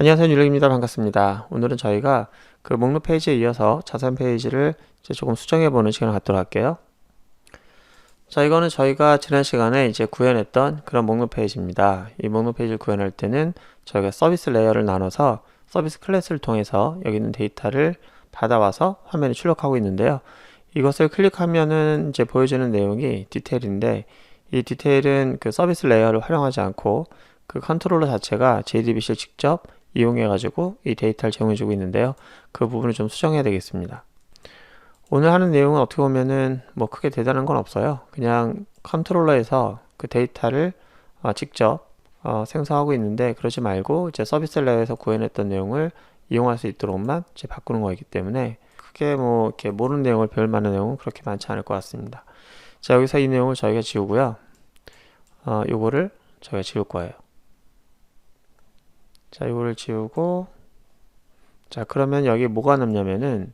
안녕하세요 유령입니다. 반갑습니다. 오늘은 저희가 그 목록 페이지에 이어서 자산 페이지를 이제 조금 수정해 보는 시간을 갖도록 할게요. 자 이거는 저희가 지난 시간에 이제 구현했던 그런 목록 페이지입니다. 이 목록 페이지를 구현할 때는 저희가 서비스 레이어를 나눠서 서비스 클래스를 통해서 여기 있는 데이터를 받아와서 화면에 출력하고 있는데요. 이것을 클릭하면은 이제 보여주는 내용이 디테일인데 이 디테일은 그 서비스 레이어를 활용하지 않고 그 컨트롤러 자체가 JDBC를 직접 이용해 가지고 이 데이터를 제공해 주고 있는데요. 그 부분을 좀 수정해야 되겠습니다. 오늘 하는 내용은 어떻게 보면은 뭐 크게 대단한 건 없어요. 그냥 컨트롤러에서 그 데이터를 어, 직접 어, 생성하고 있는데 그러지 말고 이제 서비스 레이어에서 구현했던 내용을 이용할 수 있도록만 이제 바꾸는 거이기 때문에 크게 뭐 이렇게 모르는 내용을 배울 만한 내용은 그렇게 많지 않을 것 같습니다. 자 여기서 이 내용을 저희가 지우고요. 어, 요거를 저희가 지울 거예요 자 이거를 지우고. 자 그러면 여기 뭐가 남냐면은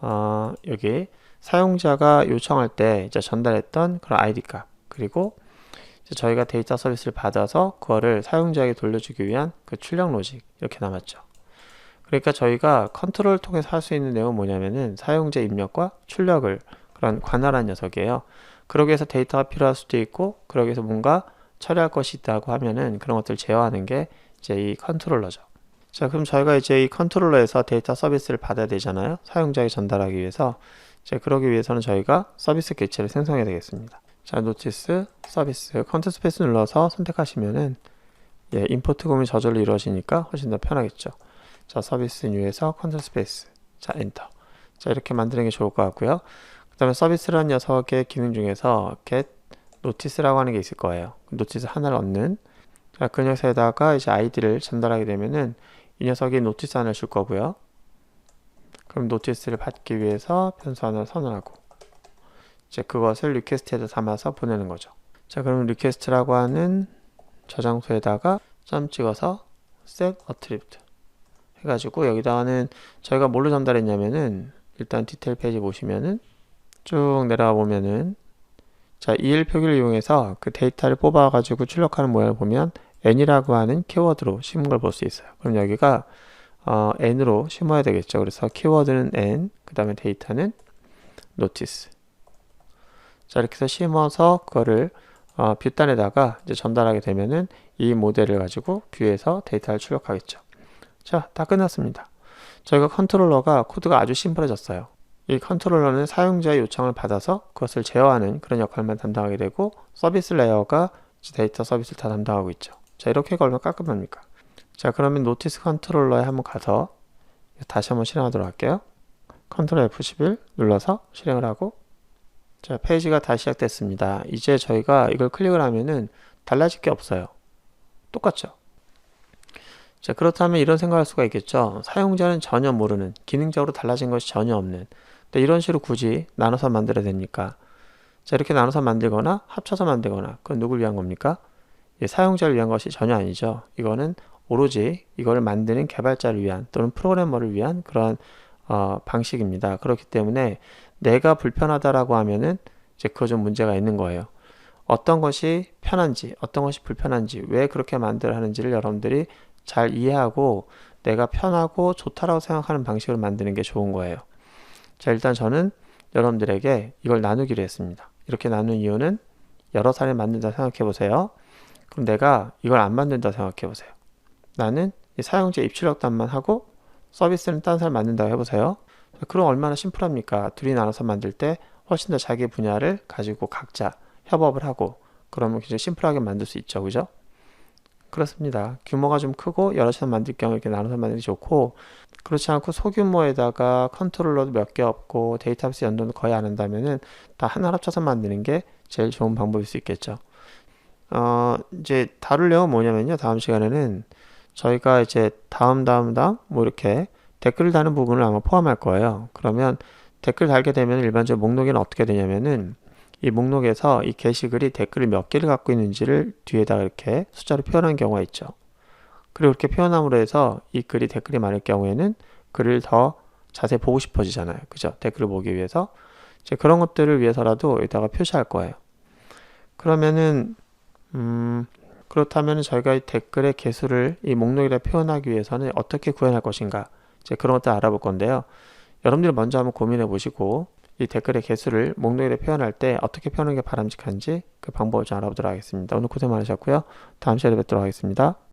어, 여기 사용자가 요청할 때 이제 전달했던 그런 아이디 값. 그리고 저희가 데이터 서비스를 받아서 그거를 사용자에게 돌려주기 위한 그 출력 로직 이렇게 남았죠. 그러니까 저희가 컨트롤 통해서 할 수 있는 내용은 뭐냐면은 사용자 입력과 출력을 그런 관할한 녀석이에요. 그러기 위해서 데이터가 필요할 수도 있고 그러기 위해서 뭔가 처리할 것이 있다고 하면은 그런 것들을 제어하는 게 이제 이 컨트롤러죠. 자, 그럼 저희가 이제 이 컨트롤러에서 데이터 서비스를 받아야 되잖아요. 사용자에게 전달하기 위해서. 이제 그러기 위해서는 저희가 서비스 개체를 생성해야 되겠습니다. 자, 노티스, 서비스, 컨트 스페이스 눌러서 선택하시면은 예, 임포트 공이 저절로 이루어지니까 훨씬 더 편하겠죠. 자, 서비스 뉴에서 컨트 스페이스. 자, 엔터. 자, 이렇게 만드는 게 좋을 것 같고요. 그 다음에 서비스라는 녀석의 기능 중에서 get 노티스라고 하는 게 있을 거예요. 노티스 하나를 얻는 자, 그 녀석에다가 이제 아이디를 전달하게 되면은 이 녀석이 노티스 하나를 줄 거고요. 그럼 노티스를 받기 위해서 변수 하나를 선언하고 이제 그것을 리퀘스트에다 담아서 보내는 거죠. 자, 그럼 리퀘스트라고 하는 저장소에다가 점 찍어서 set attribute 해가지고 여기다가는 저희가 뭘로 전달했냐면은 일단 디테일 페이지 보시면은 쭉 내려와 보면은 자, EL 표기를 이용해서 그 데이터를 뽑아가지고 출력하는 모양을 보면 n이라고 하는 키워드로 심은 걸 볼 수 있어요. 그럼 여기가 어, n으로 심어야 되겠죠. 그래서 키워드는 n, 그 다음에 데이터는 notice. 자, 이렇게 해서 심어서 그거를 어, 뷰단에다가 이제 전달하게 되면은 이 모델을 가지고 뷰에서 데이터를 출력하겠죠. 자, 다 끝났습니다. 저희가 컨트롤러가 코드가 아주 심플해졌어요. 이 컨트롤러는 사용자의 요청을 받아서 그것을 제어하는 그런 역할만 담당하게 되고 서비스 레이어가 데이터 서비스를 다 담당하고 있죠. 자 이렇게 걸면 깔끔합니까? 자 그러면 노티스 컨트롤러에 한번 가서 다시 한번 실행하도록 할게요. 컨트롤 F11 눌러서 실행을 하고 자 페이지가 다시 시작됐습니다. 이제 저희가 이걸 클릭을 하면은 달라질 게 없어요. 똑같죠? 자 그렇다면 이런 생각할 수가 있겠죠. 사용자는 전혀 모르는 기능적으로 달라진 것이 전혀 없는 근데 이런 식으로 굳이 나눠서 만들어야 됩니까? 자 이렇게 나눠서 만들거나 합쳐서 만들거나 그건 누굴 위한 겁니까? 사용자를 위한 것이 전혀 아니죠. 이거는 오로지 이걸 만드는 개발자를 위한 또는 프로그래머를 위한 그런 어, 방식입니다. 그렇기 때문에 내가 불편하다라고 하면은 이제 그거 좀 문제가 있는 거예요. 어떤 것이 편한지, 어떤 것이 불편한지, 왜 그렇게 만들어 하는지를 여러분들이 잘 이해하고 내가 편하고 좋다라고 생각하는 방식으로 만드는 게 좋은 거예요. 자, 일단 저는 여러분들에게 이걸 나누기로 했습니다. 이렇게 나눈 이유는 여러 사람이 만든다 생각해 보세요. 그럼 내가 이걸 안 만든다 생각해 보세요. 나는 사용자 입출력 단만 하고 서비스는 딴 사람 만든다고 해보세요. 그럼 얼마나 심플합니까? 둘이 나눠서 만들 때 훨씬 더 자기 분야를 가지고 각자 협업을 하고 그러면 굉장히 심플하게 만들 수 있죠. 그죠? 그렇습니다. 규모가 좀 크고 여러 사람 만들 경우 이렇게 나눠서 만들기 좋고 그렇지 않고 소규모에다가 컨트롤러도 몇 개 없고 데이터베이스 연동도 거의 안 한다면은 다 하나 합쳐서 만드는 게 제일 좋은 방법일 수 있겠죠. 어, 이제 다룰 내용은 뭐냐면요. 다음 시간에는 저희가 이제 다음, 다음, 다음, 뭐 이렇게 댓글을 다는 부분을 아마 포함할 거예요. 그러면 댓글 달게 되면 일반적으로 목록에는 어떻게 되냐면은 이 목록에서 이 게시글이 댓글을 몇 개를 갖고 있는지를 뒤에다가 이렇게 숫자로 표현한 경우가 있죠. 그리고 이렇게 표현함으로 해서 이 글이 댓글이 많을 경우에는 글을 더 자세히 보고 싶어지잖아요. 그죠? 댓글을 보기 위해서. 이제 그런 것들을 위해서라도 여기다가 표시할 거예요. 그러면은 음, 그렇다면 저희가 이 댓글의 개수를 이 목록에다 표현하기 위해서는 어떻게 구현할 것인가 이제 그런 것들 알아볼 건데요. 여러분들이 먼저 한번 고민해 보시고 이 댓글의 개수를 목록에다 표현할 때 어떻게 표현하는 게 바람직한지 그 방법을 좀 알아보도록 하겠습니다. 오늘 고생 많으셨고요. 다음 시간에 뵙도록 하겠습니다.